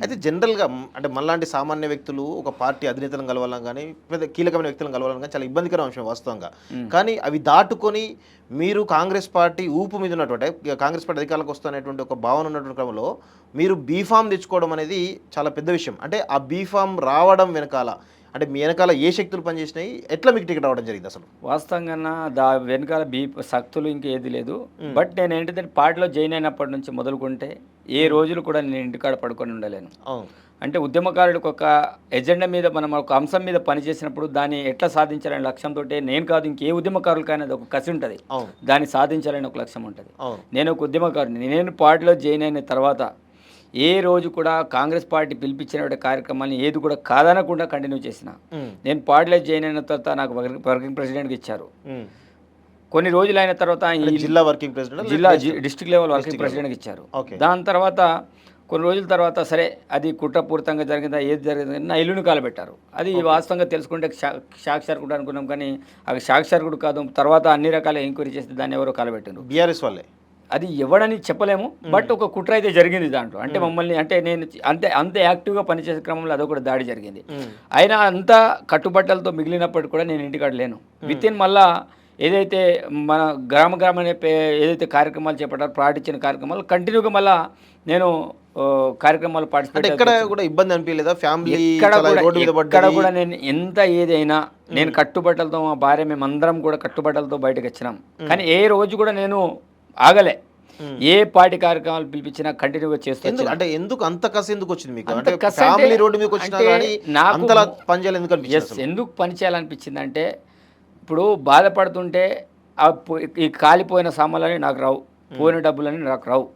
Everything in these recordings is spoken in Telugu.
అయితే జనరల్గా అంటే మనలాంటి సామాన్య వ్యక్తులు ఒక పార్టీ అధినేతలను కలవాలని కానీ పెద్ద కీలకమైన వ్యక్తులను కలవాలని కానీ చాలా ఇబ్బందికర అంశం వాస్తవంగా. కానీ అవి దాటుకొని మీరు కాంగ్రెస్ పార్టీ ఊపు మీద ఉన్నటువంటి కాంగ్రెస్ పార్టీ అధికారులకు వస్తున్నటువంటి ఒక భావన ఉన్నటువంటి క్రమంలో మీరు బీఫామ్ తెచ్చుకోవడం అనేది చాలా పెద్ద విషయం. అంటే ఆ బీఫామ్ రావడం వెనకాల అంటే మీ వెనకాల ఏ శక్తులు పనిచేసినాయి? ఎట్లా మీకు టికెట్ రావడం జరిగింది అసలు? వాస్తవంగా దా వెనకాల బీ శక్తులు ఇంకేది లేదు. బట్ నేను ఏంటంటే పార్టీలో జాయిన్ అయినప్పటి నుంచి మొదలుకుంటే ఏ రోజులు కూడా నేను ఇంటికాడ పడుకొని ఉండలేను. అంటే ఉద్యమకారుడికి ఒక ఎజెండా మీద మనం ఒక అంశం మీద పనిచేసినప్పుడు దాన్ని ఎట్లా సాధించాలనే లక్ష్యంతో నేను కాదు ఇంకే ఉద్యమకారులకైనా అది ఒక కసి ఉంటుంది. దాన్ని సాధించాలని ఒక లక్ష్యం ఉంటుంది. నేను ఒక ఉద్యమకారుని నేను పార్టీలో జాయిన్ అయిన తర్వాత ఏ రోజు కూడా కాంగ్రెస్ పార్టీ పిలిపించిన కార్యక్రమాన్ని ఏది కూడా కాదనకుండా కంటిన్యూ చేసిన. నేను పార్టీలో జాయిన్ అయిన తర్వాత నాకు వర్కింగ్- ప్రెసిడెంట్కి ఇచ్చారు. కొన్ని రోజులు అయిన తర్వాత జిల్లా వర్కింగ్ ప్రెసిడెంట్ జిల్లా డిస్ట్రిక్ట్ లెవెల్ వర్కింగ్ ప్రెసిడెంట్కి ఇచ్చారు. దాని తర్వాత కొన్ని రోజుల తర్వాత సరే అది కుట్రపూరితంగా జరిగిందా ఏది జరిగిందా నా ఇల్లుని కాలబెట్టారు. అది వాస్తవంగా తెలుసుకుంటే షా- షాక్ షార్కుడు అనుకున్నాం కానీ అది షాక్ షార్కుడు కాదు తర్వాత అన్ని రకాల ఎంక్వైరీ చేస్తే దాన్ని ఎవరో కాలబెట్టారు బీఆర్ఎస్ వాళ్ళే. అది ఎవడని చెప్పలేము బట్ ఒక కుట్ర అయితే జరిగింది దాంట్లో. అంటే మమ్మల్ని అంటే నేను అంతే అంత యాక్టివ్గా పనిచేసే క్రమంలో అదొక దాడి జరిగింది. అయినా అంత కట్టుబట్టలతో మిగిలినప్పటికి కూడా నేను ఇంటికాడ లేను. విత్ ఇన్ మళ్ళా ఏదైతే మన గ్రామ గ్రామ అనే ఏదైతే కార్యక్రమాలు చేపట్టారో పాటించిన కార్యక్రమాలు కంటిన్యూగా మళ్ళా నేను కార్యక్రమాలు పార్టిసిపేట్ ఎక్కడ కూడా ఇబ్బంది అనిపించలేదా? ఫ్యామిలీ ఎక్కడ కూడా నేను ఎంత ఏదైనా నేను కట్టుబట్టలతో మా భార్య మేమందరం కూడా కట్టుబట్టలతో బయటకు వచ్చినాం. కానీ ఏ రోజు కూడా నేను ఆగలే. ఏ పార్టీ కార్యక్రమాలు పిలిపించినా కంటిన్యూగా చేస్తూ ఎందుకు? అంటే ఎందుకు అంత కసి ఎందుకు వచ్చింది మీకు? అంటే ఫ్యామిలీ రోడ్డు మీకు వచ్చినా కానీ నాకు అంతలా పనిచేయాలి ఎందుకు అనిపించింది? ఎందుకు పని చేయాలనిపించింది అంటే ఇప్పుడు బాధపడుతుంటే ఈ కాలిపోయిన సామాన్లని నాకు రావు. పోయిన డబ్బులని నాకు రావు.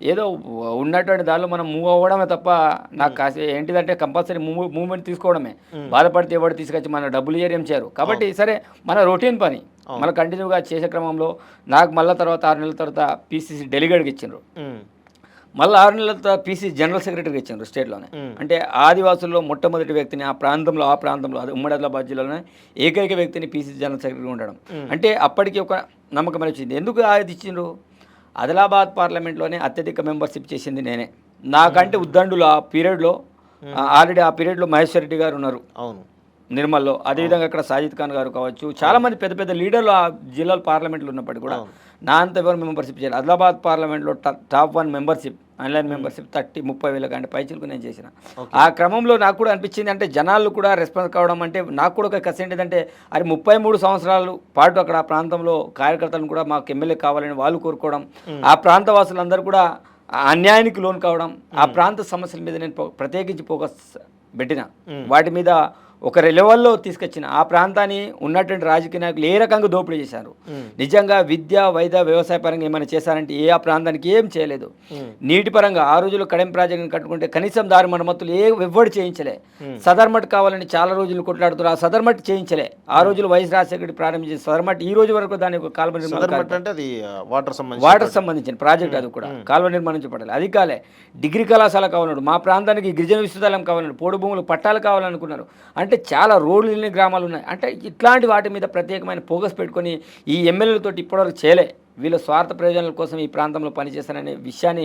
ఏదో ఉన్నటువంటి దానిలో మనం మూవ్ అవ్వడమే తప్ప నాకు కాసి ఏంటిదంటే కంపల్సరీ మూవ్ మూవ్మెంట్ తీసుకోవడమే. బాధపడితే ఎవరు తీసుకొచ్చి మన డబ్బులు ఇయ్యరు ఏం చేయరు. కాబట్టి సరే మన రొటీన్ పని. మన కంటిన్యూగా చేసే క్రమంలో నాకు మళ్ళీ తర్వాత ఆరు నెలల తర్వాత పీసీసీ డెలిగేట్కి ఇచ్చిండ్రు. మళ్ళీ ఆరు నెలల తర్వాత పీసీ జనరల్ సెక్రటరీకి ఇచ్చారు స్టేట్లోనే. అంటే ఆదివాసుల్లో మొట్టమొదటి వ్యక్తిని ఆ ప్రాంతంలో ఆ ప్రాంతంలో అది ఉమ్మడి ఆదిలాబాద్ జిల్లాలోనే ఏకైక వ్యక్తిని పీసీ జనరల్ సెక్రటరీ ఉండడం. అంటే అప్పటికి ఒక నమ్మకం వచ్చింది ఎందుకు అది ఇచ్చిండ్రు? ఆదిలాబాద్ పార్లమెంట్లోనే అత్యధిక మెంబర్షిప్ చేసింది నేనే. నాకంటే ఉద్దండులు ఆ పీరియడ్లో ఆల్రెడీ ఆ పీరియడ్లో మహేశ్వర్ రెడ్డి గారు ఉన్నారు. అవును. నిర్మల్లో అదేవిధంగా ఇక్కడ సాజిద్ ఖాన్ గారు కావచ్చు చాలా మంది పెద్ద పెద్ద లీడర్లు ఆ జిల్లాలో పార్లమెంట్లో ఉన్నప్పటికీ కూడా నా అంత ఎవరు మెంబర్షిప్ చేయాలి ఆదిలాబాద్ పార్లమెంట్లో top one membership online membership thirty ముప్పై వేల కంటే పైచులకు నేను చేసిన. ఆ క్రమంలో నాకు కూడా అనిపించింది అంటే జనాలు కూడా రెస్పాన్స్ కావడం అంటే నాకు కూడా ఒక కసి ఏంటిదంటే అది ముప్పై మూడు సంవత్సరాలు పాటు అక్కడ ఆ ప్రాంతంలో కార్యకర్తలను కూడా మాకు ఎమ్మెల్యే కావాలని వాళ్ళు కోరుకోవడం ఆ ప్రాంత వాసులందరూ కూడా అన్యాయానికి లోన్ కావడం ఆ ప్రాంత సమస్యల మీద నేను ప్రత్యేకించి ఫోకస్ పెట్టిన. వాటి మీద ఒక లెవెల్లో తీసుకొచ్చిన ఆ ప్రాంతాన్ని ఉన్నటువంటి రాజకీయ నాయకులు ఏ రకంగా దోపిడీ చేశారు? నిజంగా విద్య వైద్య వ్యవసాయ పరంగా ఏమైనా చేశారంటే ఏ ఆ ప్రాంతానికి ఏం చేయలేదు. నీటి పరంగా ఆ రోజుల్లో కడెం ప్రాజెక్టుని కట్టుకుంటే కనీసం దారి మరమ్మతులు ఏ ఎవ్వడు చేయించలే. సదర్మట్ కావాలని చాలా రోజులు కొట్లాడుతున్నారు. ఆ సదర్మట్ చేయించలే. ఆ రోజులు వైఎస్ రాజశేఖర ప్రారంభించిన సదర్మట్ ఈ రోజు వరకు దాని కాల్వ నిర్మాణ అంటే వాటర్ సంబంధించి వాటర్ సంబంధించిన ప్రాజెక్ట్ అది కూడా. కాలువ నిర్మాణించబడాలి. అది కాలే. డిగ్రీ కళాశాల కావాలన్నాడు. మా ప్రాంతానికి గిరిజన విశ్వవిద్యాలయం కావాలన్నాడు. పోడు భూములు పట్టాలు కావాలనుకున్నారు. అంటే చాలా రోడ్లు లేని గ్రామాలు ఉన్నాయి. అంటే ఇట్లాంటి వాటి మీద ప్రత్యేకమైన ఫోకస్ పెట్టుకొని ఈ ఎమ్మెల్యేలతో ఇప్పటివరకు చేయలే. వీళ్ళ స్వార్థ ప్రయోజనాల కోసం ఈ ప్రాంతంలో పనిచేస్తారనే విషయాన్ని